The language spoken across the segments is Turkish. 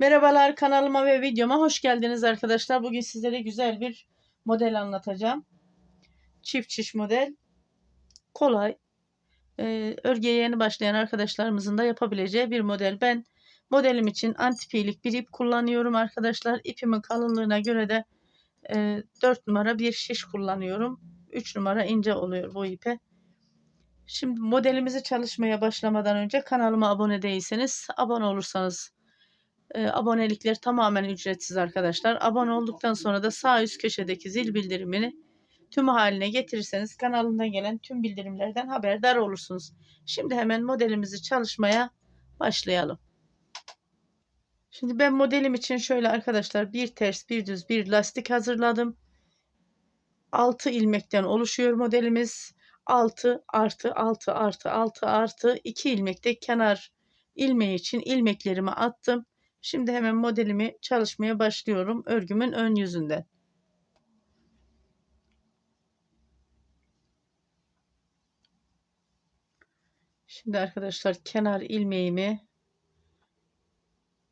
Merhabalar kanalıma ve videoma hoş geldiniz arkadaşlar. Bugün sizlere güzel bir model anlatacağım. Çift şiş model. Kolay. Ee, örgüye yeni başlayan arkadaşlarımızın da yapabileceği bir model. Ben modelim için antipilik bir ip kullanıyorum arkadaşlar. İpimin kalınlığına göre de e, 4 numara bir şiş kullanıyorum. 3 numara ince oluyor bu ipe. Şimdi modelimizi çalışmaya başlamadan önce kanalıma abone değilseniz abone olursanız e, abonelikler tamamen ücretsiz arkadaşlar. Abone olduktan sonra da sağ üst köşedeki zil bildirimini tüm haline getirirseniz kanalımda gelen tüm bildirimlerden haberdar olursunuz. Şimdi hemen modelimizi çalışmaya başlayalım. Şimdi ben modelim için şöyle arkadaşlar bir ters bir düz bir lastik hazırladım. 6 ilmekten oluşuyor modelimiz. 6 artı 6 artı 6 artı 2 ilmekte kenar ilmeği için ilmeklerimi attım. Şimdi hemen modelimi çalışmaya başlıyorum. Örgümün ön yüzünde. Şimdi arkadaşlar kenar ilmeğimi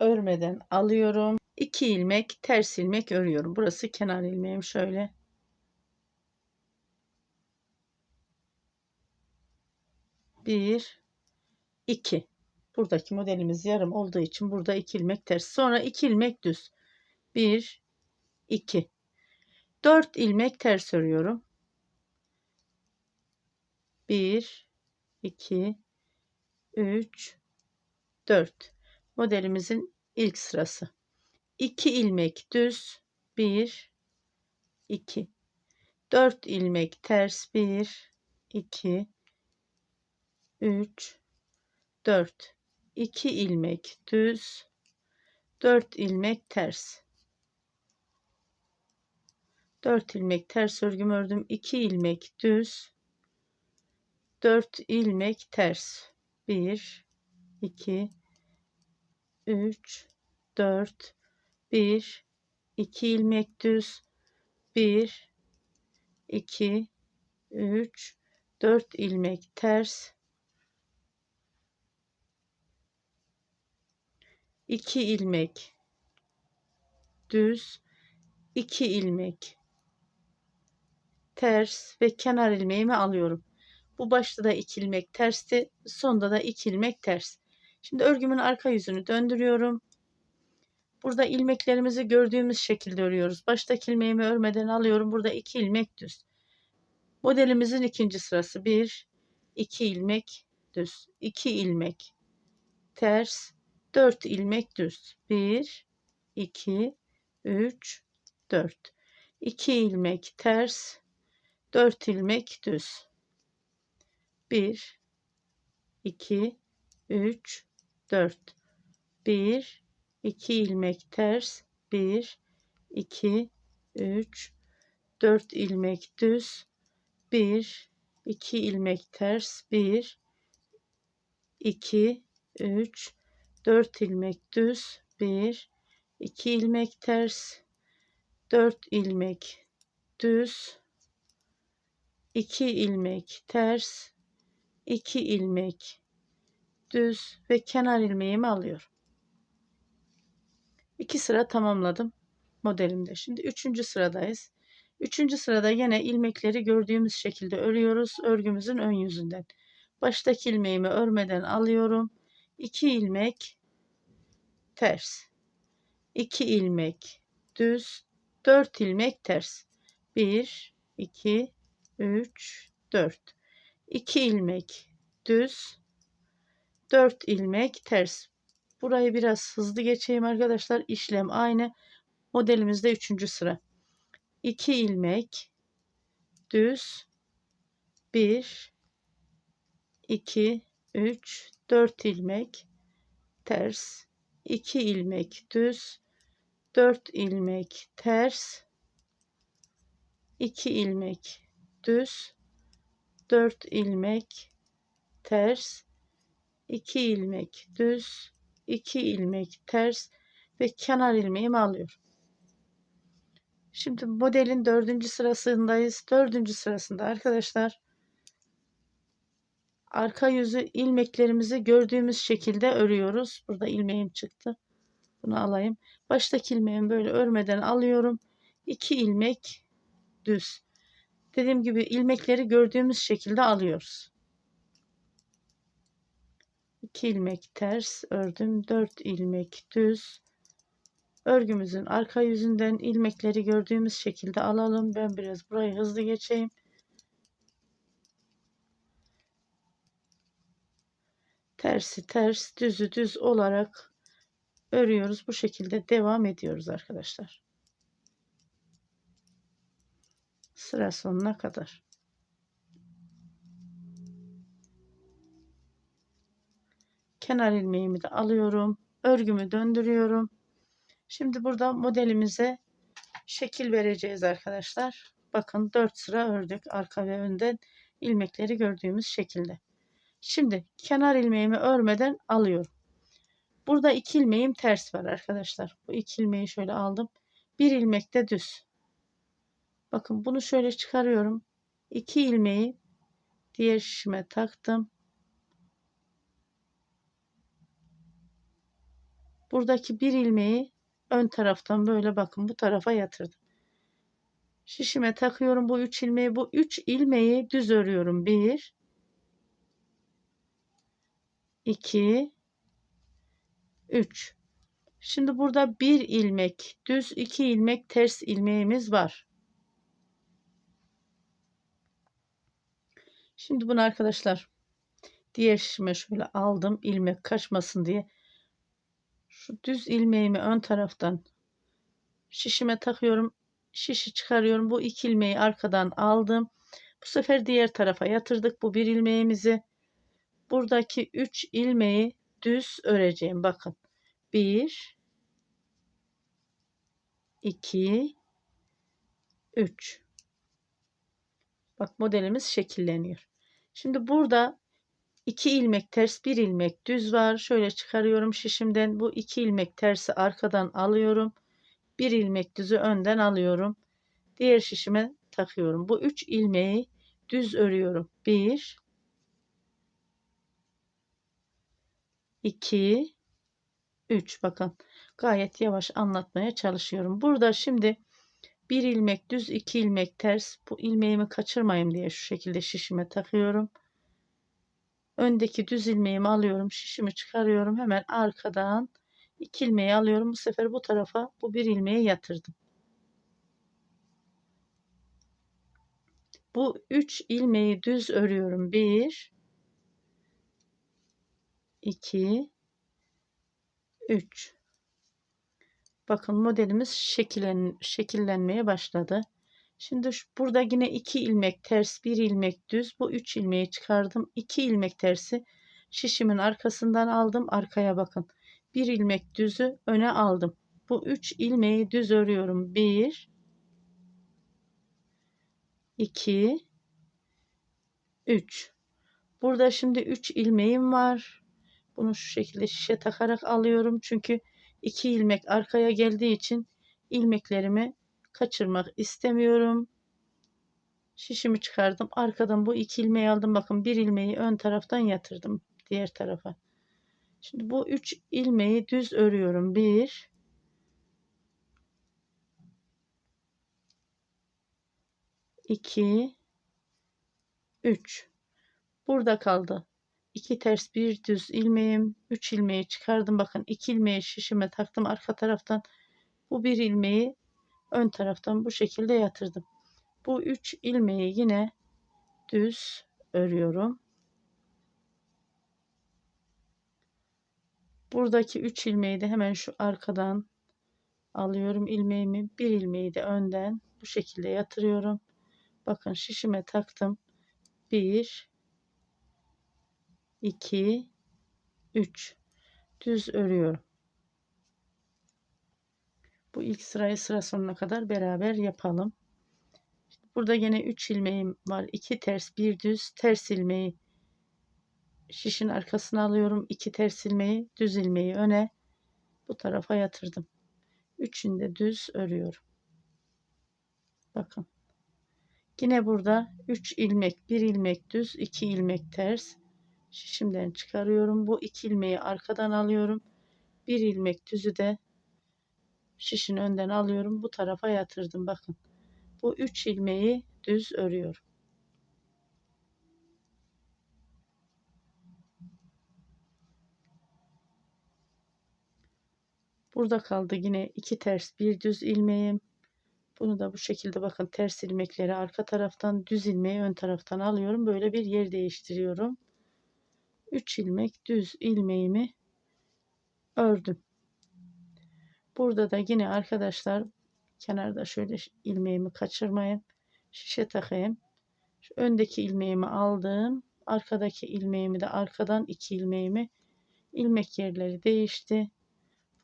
örmeden alıyorum. 2 ilmek ters ilmek örüyorum. Burası kenar ilmeğim şöyle. Bir, iki. Buradaki modelimiz yarım olduğu için burada iki ilmek ters. Sonra iki ilmek düz. Bir, iki. Dört ilmek ters örüyorum. Bir, iki, üç, dört. Modelimizin ilk sırası. İki ilmek düz. Bir, iki. Dört ilmek ters. Bir, iki, üç, dört. 2 ilmek düz 4 ilmek ters. 4 ilmek ters örgüm ördüm. 2 ilmek düz 4 ilmek ters. 1 2 3 4 1 2 ilmek düz. 1 2 3 4 ilmek ters 2 ilmek düz 2 ilmek ters ve kenar ilmeğimi alıyorum. Bu başta da 2 ilmek tersti, sonda da 2 ilmek ters. Şimdi örgümün arka yüzünü döndürüyorum. Burada ilmeklerimizi gördüğümüz şekilde örüyoruz. Baştaki ilmeğimi örmeden alıyorum. Burada 2 ilmek düz. Modelimizin ikinci sırası 1 2 ilmek düz, 2 ilmek ters, 4 ilmek düz. 1 2 3 4 2 ilmek ters. 4 ilmek düz. 1 2 3 4 1 2 ilmek ters. 1 2 3 4 ilmek düz. 1 2 ilmek ters. 1 2 3 4 ilmek düz 1 2 ilmek ters 4 ilmek düz 2 ilmek ters 2 ilmek düz ve kenar ilmeğimi alıyorum. 2 sıra tamamladım modelimde. Şimdi 3. sıradayız. 3. sırada yine ilmekleri gördüğümüz şekilde örüyoruz örgümüzün ön yüzünden. Baştaki ilmeğimi örmeden alıyorum. 2 ilmek ters. 2 ilmek düz 4 ilmek ters. 1 2 3 4 2 ilmek düz 4 ilmek ters. Burayı biraz hızlı geçeyim arkadaşlar. İşlem aynı. Modelimizde 3. sıra. 2 ilmek düz 1 2 3 4 ilmek ters 2 ilmek düz 4 ilmek ters 2 ilmek düz 4 ilmek ters 2 ilmek düz 2 ilmek ters ve kenar ilmeğimi alıyorum. Şimdi modelin dördüncü sırasındayız. Dördüncü sırasında arkadaşlar arka yüzü ilmeklerimizi gördüğümüz şekilde örüyoruz. Burada ilmeğim çıktı. Bunu alayım. Baştaki ilmeğimi böyle örmeden alıyorum. 2 ilmek düz. Dediğim gibi ilmekleri gördüğümüz şekilde alıyoruz. 2 ilmek ters ördüm. 4 ilmek düz. Örgümüzün arka yüzünden ilmekleri gördüğümüz şekilde alalım. Ben biraz burayı hızlı geçeyim. Tersi ters, düzü düz olarak örüyoruz. Bu şekilde devam ediyoruz arkadaşlar. Sıra sonuna kadar. Kenar ilmeğimi de alıyorum. Örgümü döndürüyorum. Şimdi burada modelimize şekil vereceğiz arkadaşlar. Bakın 4 sıra ördük arka ve önden ilmekleri gördüğümüz şekilde. Şimdi kenar ilmeğimi örmeden alıyorum. Burada iki ilmeğim ters var arkadaşlar. Bu iki ilmeği şöyle aldım. Bir ilmek de düz. Bakın bunu şöyle çıkarıyorum. İki ilmeği diğer şişime taktım. Buradaki bir ilmeği ön taraftan böyle bakın bu tarafa yatırdım. Şişime takıyorum bu üç ilmeği. Bu üç ilmeği düz örüyorum. Bir, iki, üç. Şimdi burada bir ilmek düz, iki ilmek ters ilmeğimiz var. Şimdi bunu arkadaşlar diğer şişime şöyle aldım ilmek kaçmasın diye şu düz ilmeğimi ön taraftan şişime takıyorum. Şişi çıkarıyorum. Bu iki ilmeği arkadan aldım. Bu sefer diğer tarafa yatırdık bu bir ilmeğimizi. Buradaki üç ilmeği düz öreceğim. Bakın. Bir, iki, üç. Bak modelimiz şekilleniyor. Şimdi burada 2 ilmek ters, 1 ilmek düz var. Şöyle çıkarıyorum şişimden. Bu 2 ilmek tersi arkadan alıyorum. 1 ilmek düzü önden alıyorum. Diğer şişime takıyorum. Bu 3 ilmeği düz örüyorum. 1 2 3 bakın gayet yavaş anlatmaya çalışıyorum. Burada şimdi bir ilmek düz, iki ilmek ters. Bu ilmeğimi kaçırmayayım diye şu şekilde şişime takıyorum. Öndeki düz ilmeğimi alıyorum. Şişimi çıkarıyorum. Hemen arkadan iki ilmeği alıyorum. Bu sefer bu tarafa bu bir ilmeği yatırdım. Bu üç ilmeği düz örüyorum. Bir, iki, üç. Bakın modelimiz şekillen, şekillenmeye başladı. Şimdi şu, burada yine 2 ilmek ters, 1 ilmek düz. Bu 3 ilmeği çıkardım. 2 ilmek tersi şişimin arkasından aldım. Arkaya bakın. 1 ilmek düzü öne aldım. Bu 3 ilmeği düz örüyorum. 1 2 3 Burada şimdi 3 ilmeğim var. Bunu şu şekilde şişe takarak alıyorum. Çünkü 2 ilmek arkaya geldiği için ilmeklerimi kaçırmak istemiyorum. Şişimi çıkardım. Arkadan bu iki ilmeği aldım. Bakın bir ilmeği ön taraftan yatırdım diğer tarafa. Şimdi bu üç ilmeği düz örüyorum. Bir, iki, üç. Burada kaldı. İki ters bir düz ilmeğim. Üç ilmeği çıkardım. Bakın iki ilmeği şişime taktım arka taraftan. Bu bir ilmeği ön taraftan bu şekilde yatırdım. Bu üç ilmeği yine düz örüyorum. Buradaki üç ilmeği de hemen şu arkadan alıyorum ilmeğimi. Bir ilmeği de önden bu şekilde yatırıyorum. Bakın şişime taktım. 1 2 3 düz örüyorum. Bu ilk sırayı sıra sonuna kadar beraber yapalım. Burada yine 3 ilmeğim var. 2 ters, 1 düz. Ters ilmeği şişin arkasına alıyorum. 2 ters ilmeği, düz ilmeği öne bu tarafa yatırdım. Üçünü de düz örüyorum. Bakın. Yine burada 3 ilmek, 1 ilmek düz, 2 ilmek ters. Şişimden çıkarıyorum. Bu 2 ilmeği arkadan alıyorum. 1 ilmek düzü de şişin önden alıyorum. Bu tarafa yatırdım. Bakın. Bu 3 ilmeği düz örüyorum. Burada kaldı yine iki ters bir düz ilmeğim. Bunu da bu şekilde bakın ters ilmekleri arka taraftan düz ilmeği ön taraftan alıyorum. Böyle bir yer değiştiriyorum. 3 ilmek düz ilmeğimi ördüm. Burada da yine arkadaşlar kenarda şöyle ilmeğimi kaçırmayın. Şişe takayım. Şu öndeki ilmeğimi aldım. Arkadaki ilmeğimi de arkadan iki ilmeğimi ilmek yerleri değişti.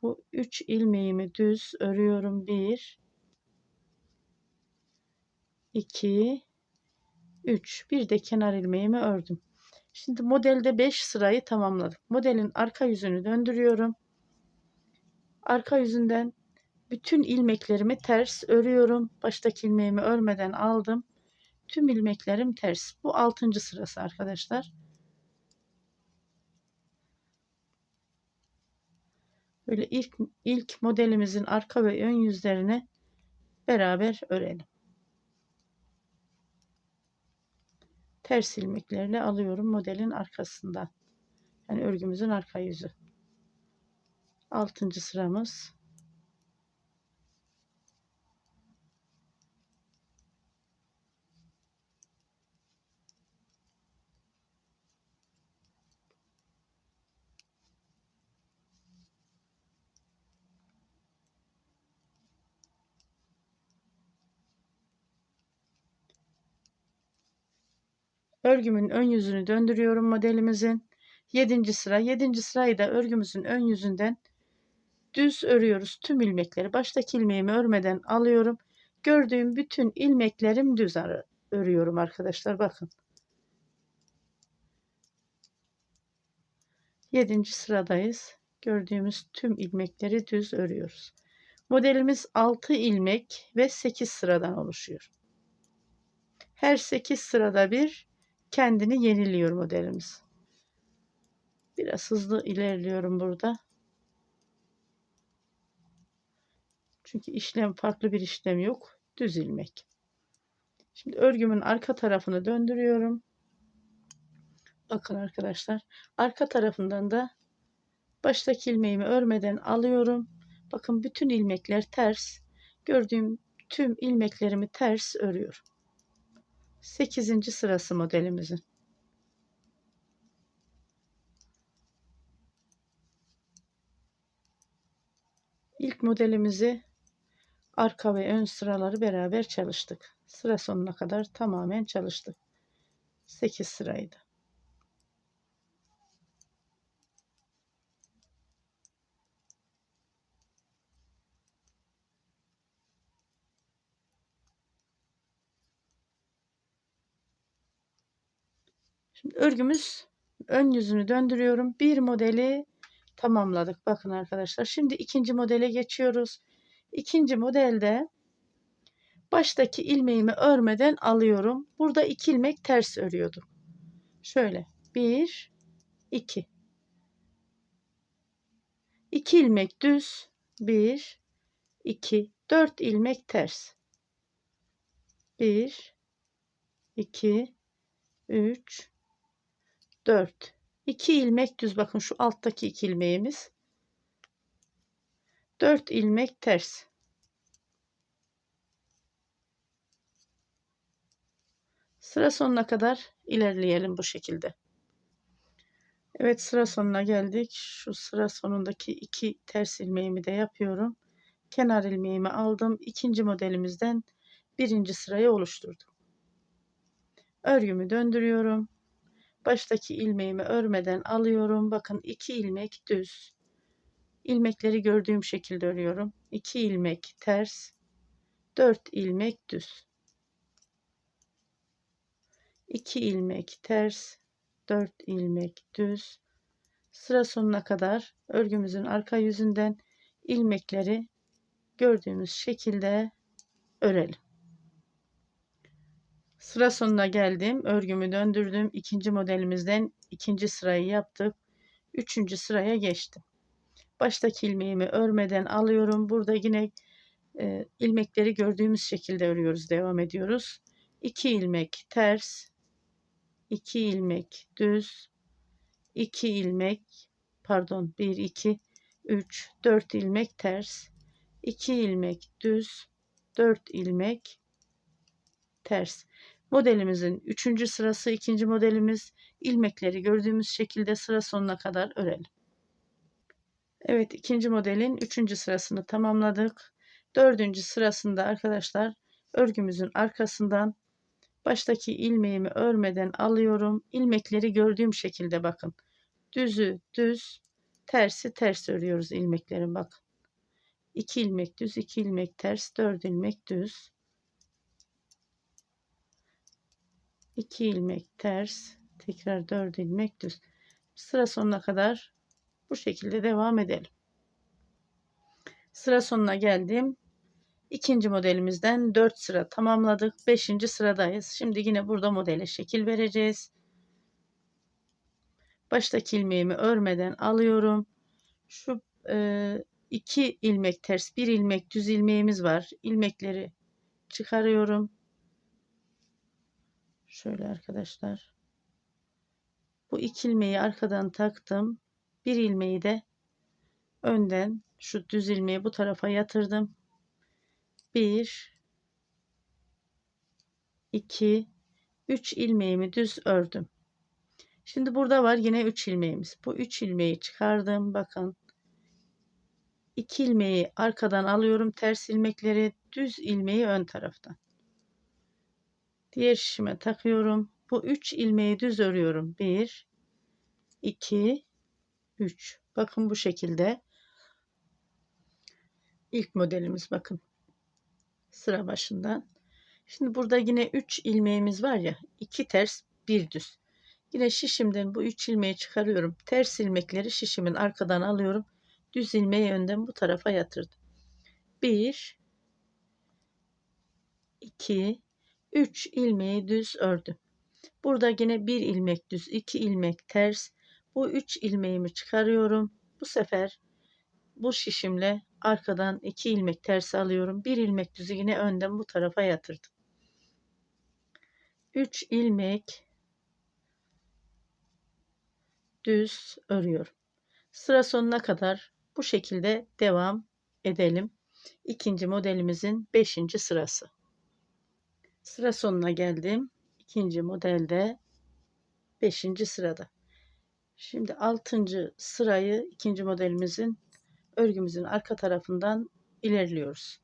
Bu üç ilmeğimi düz örüyorum. Bir, iki, üç. Bir de kenar ilmeğimi ördüm. Şimdi modelde 5 sırayı tamamladık. Modelin arka yüzünü döndürüyorum. Arka yüzünden bütün ilmeklerimi ters örüyorum. Baştaki ilmeğimi örmeden aldım. Tüm ilmeklerim ters. Bu 6. sırası arkadaşlar. Böyle ilk ilk modelimizin arka ve ön yüzlerini beraber örelim. Ters ilmeklerle alıyorum modelin arkasından. Yani örgümüzün arka yüzü. Altıncı sıramız. Örgümün ön yüzünü döndürüyorum modelimizin. 7. sıra. 7. sırayı da örgümüzün ön yüzünden düz örüyoruz. Tüm ilmekleri baştaki ilmeğimi örmeden alıyorum. Gördüğüm bütün ilmeklerim düz örüyorum arkadaşlar. Bakın. 7. sıradayız. Gördüğümüz tüm ilmekleri düz örüyoruz. Modelimiz 6 ilmek ve 8 sıradan oluşuyor. Her 8 sırada bir kendini yeniliyor modelimiz. Biraz hızlı ilerliyorum burada. Çünkü işlem farklı bir işlem yok. Düz ilmek. Şimdi örgümün arka tarafını döndürüyorum. Bakın arkadaşlar. Arka tarafından da baştaki ilmeğimi örmeden alıyorum. Bakın bütün ilmekler ters. Gördüğüm tüm ilmeklerimi ters örüyorum. 8. sırası modelimizin. İlk modelimizi arka ve ön sıraları beraber çalıştık. Sıra sonuna kadar tamamen çalıştık. 8 sıraydı. Örgümüz ön yüzünü döndürüyorum. Bir modeli tamamladık. Bakın arkadaşlar. Şimdi ikinci modele geçiyoruz. İkinci modelde baştaki ilmeğimi örmeden alıyorum. Burada iki ilmek ters örüyordum. Şöyle. Bir, iki. İki ilmek düz. Bir, iki, dört ilmek ters. Bir, iki, üç, 4 2 ilmek düz. Bakın şu alttaki 2 ilmeğimiz. 4 ilmek ters. Sıra sonuna kadar ilerleyelim bu şekilde. Evet sıra sonuna geldik. Şu sıra sonundaki iki ters ilmeğimi de yapıyorum. Kenar ilmeğimi aldım. İkinci modelimizden birinci sırayı oluşturdum. Örgümü döndürüyorum baştaki ilmeğimi örmeden alıyorum. Bakın iki ilmek düz. ilmekleri gördüğüm şekilde örüyorum. 2 ilmek ters, 4 ilmek düz. 2 ilmek ters, 4 ilmek düz. Sıra sonuna kadar örgümüzün arka yüzünden ilmekleri gördüğümüz şekilde örelim. Sıra sonuna geldim. Örgümü döndürdüm. İkinci modelimizden ikinci sırayı yaptık. Üçüncü sıraya geçtim. Baştaki ilmeğimi örmeden alıyorum. Burada yine e, ilmekleri gördüğümüz şekilde örüyoruz. Devam ediyoruz. 2 ilmek ters, 2 ilmek düz, 2 ilmek pardon 1 2 3 4 ilmek ters, 2 ilmek düz, 4 ilmek ters. Modelimizin 3. sırası ikinci modelimiz ilmekleri gördüğümüz şekilde sıra sonuna kadar örelim. Evet ikinci modelin 3. sırasını tamamladık. Dördüncü sırasında arkadaşlar örgümüzün arkasından baştaki ilmeğimi örmeden alıyorum. İlmekleri gördüğüm şekilde bakın. Düzü düz, tersi ters örüyoruz ilmeklerin bakın. 2 ilmek düz, 2 ilmek ters, 4 ilmek düz. 2 ilmek ters, tekrar 4 ilmek düz. Sıra sonuna kadar bu şekilde devam edelim. Sıra sonuna geldim. İkinci modelimizden 4 sıra tamamladık. 5. sıradayız. Şimdi yine burada modele şekil vereceğiz. Baştaki ilmeğimi örmeden alıyorum. Şu e, iki ilmek ters, bir ilmek düz ilmeğimiz var. İlmekleri çıkarıyorum. Şöyle arkadaşlar. Bu iki ilmeği arkadan taktım. Bir ilmeği de önden şu düz ilmeği bu tarafa yatırdım. 1 2 3 ilmeğimi düz ördüm. Şimdi burada var yine 3 ilmeğimiz. Bu 3 ilmeği çıkardım. Bakın. 2 ilmeği arkadan alıyorum. Ters ilmekleri düz ilmeği ön taraftan. Diğer şişime takıyorum. Bu 3 ilmeği düz örüyorum. 1 2 3. Bakın bu şekilde. İlk modelimiz bakın sıra başından. Şimdi burada yine 3 ilmeğimiz var ya 2 ters bir düz. Yine şişimden bu 3 ilmeği çıkarıyorum. Ters ilmekleri şişimin arkadan alıyorum. Düz ilmeği önden bu tarafa yatırdım. 1 2 3 ilmeği düz ördüm. Burada yine bir ilmek düz, 2 ilmek ters. Bu 3 ilmeğimi çıkarıyorum. Bu sefer bu şişimle arkadan iki ilmek ters alıyorum. Bir ilmek düzü yine önden bu tarafa yatırdım. 3 ilmek düz örüyorum. Sıra sonuna kadar bu şekilde devam edelim. İkinci modelimizin 5. sırası. Sıra sonuna geldim. İkinci modelde 5. sırada. Şimdi 6. sırayı ikinci modelimizin örgümüzün arka tarafından ilerliyoruz.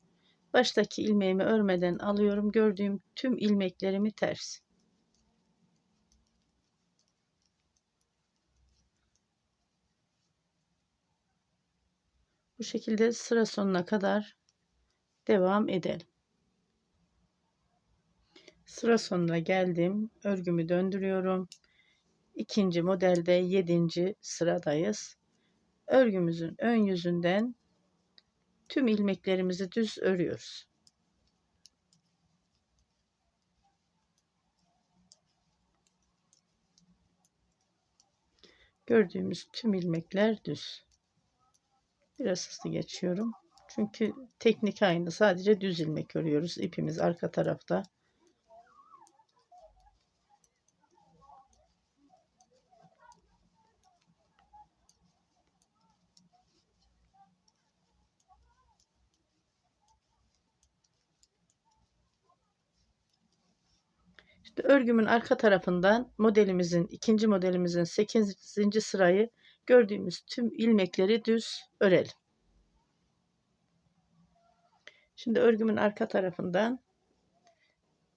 Baştaki ilmeğimi örmeden alıyorum. Gördüğüm tüm ilmeklerimi ters. Bu şekilde sıra sonuna kadar devam edelim. Sıra sonuna geldim. Örgümü döndürüyorum. İkinci modelde yedinci sıradayız örgümüzün ön yüzünden tüm ilmeklerimizi düz örüyoruz. Gördüğümüz tüm ilmekler düz. Biraz hızlı geçiyorum. Çünkü teknik aynı. Sadece düz ilmek örüyoruz. İpimiz arka tarafta. Örgümün arka tarafından modelimizin ikinci modelimizin 8. sırayı gördüğümüz tüm ilmekleri düz örelim. Şimdi örgümün arka tarafından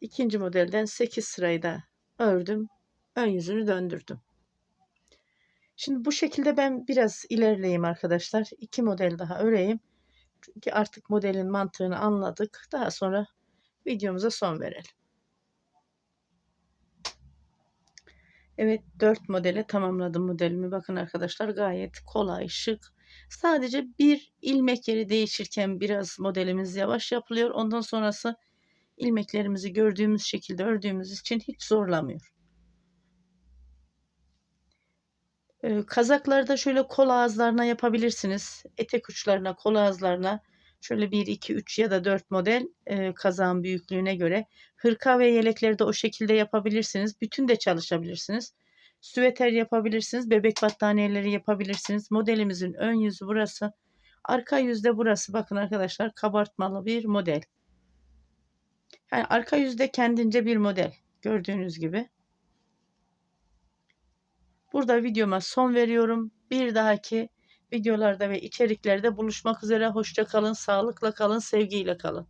ikinci modelden 8 sırayı da ördüm. Ön yüzünü döndürdüm. Şimdi bu şekilde ben biraz ilerleyeyim arkadaşlar. İki model daha öreyim. Çünkü artık modelin mantığını anladık. Daha sonra videomuza son verelim. Evet 4 modele tamamladım modelimi. Bakın arkadaşlar gayet kolay, şık. Sadece bir ilmek yeri değişirken biraz modelimiz yavaş yapılıyor. Ondan sonrası ilmeklerimizi gördüğümüz şekilde ördüğümüz için hiç zorlamıyor. Ee, kazaklarda şöyle kol ağızlarına yapabilirsiniz. Etek uçlarına, kol ağızlarına şöyle 1, 2, 3 ya da 4 model e, kazağın büyüklüğüne göre. Hırka ve yelekleri de o şekilde yapabilirsiniz. Bütün de çalışabilirsiniz. Süveter yapabilirsiniz. Bebek battaniyeleri yapabilirsiniz. Modelimizin ön yüzü burası. Arka yüzde burası. Bakın arkadaşlar kabartmalı bir model. Yani arka yüzde kendince bir model. Gördüğünüz gibi. Burada videoma son veriyorum. Bir dahaki videolarda ve içeriklerde buluşmak üzere. Hoşça kalın, sağlıkla kalın, sevgiyle kalın.